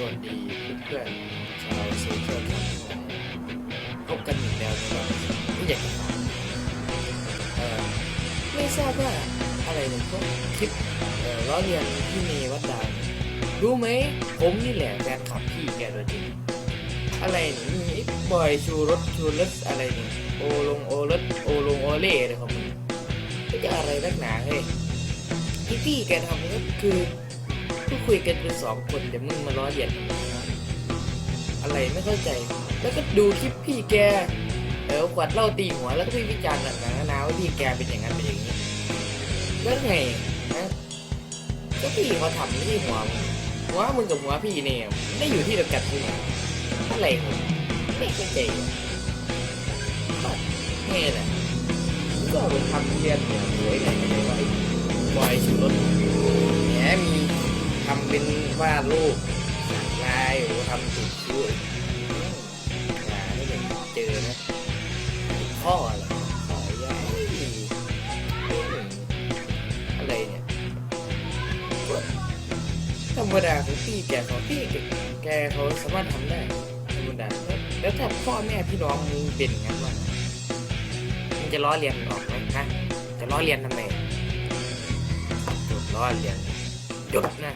สวัสดีเพื่อนชาวโซเชียลครับพบกันอีกแล้วครับผู้ใหญ่ครับเอ่อไม่ทราบว่าอะไรเนี่ยพวกคลิปเอ่อล้อเลียนพี่เมย์วัดดาวรู้ไหมผมนี่แหละแฟนคลับพี่แกตัวจริงอะไรเนี่ยมีบอยชูรถชูรถอะไรเนี่ยโอลงโอรถโอลงโอเล่อะไรของมึงไม่จะอะไรนักหนาเฮ้ยที่พี่แกทำนี่ก็คือ ก็คุยกันเป็นสองคนแต่มึงมาล้อเลียนอะไรไม่เข้าใจ แล้วก็ดูคลิปพี่แกเออขวดเล้าตีหัวแล้วก็พี่วิจารณ์หนักหนานาว่าพี่แกเป็นอย่างนั้นเป็นอย่างนี้แล้วไงนะก็พี่เขาทำที่หัวมหัวมึงกับหัวพี่เนี่ยไม่ได้อยู่ที่เดียวกันใช่ไหมอะไรไม่เข้าใจอะก็แง่น่ะก็เอาไปทำเรียนเนี่ยสวยไห เป็นวาดรูปสักลายโอ้ทำติดคิ้วย่าให้เด็กเจอนะพ่อเหรอขอยาอะไรเนี่ยธรรมดาของพี่แกเขาพี่แกเขาสามารถทำได้ธรรมดาแล้วถ้าพ่อแม่พี่น้องมึงเป็นอย่างนั้นวะมึงจะล้อเลียนออกไหมฮะจะล้อเลียนทำไมหยุดล้อเลียนหยุดนะ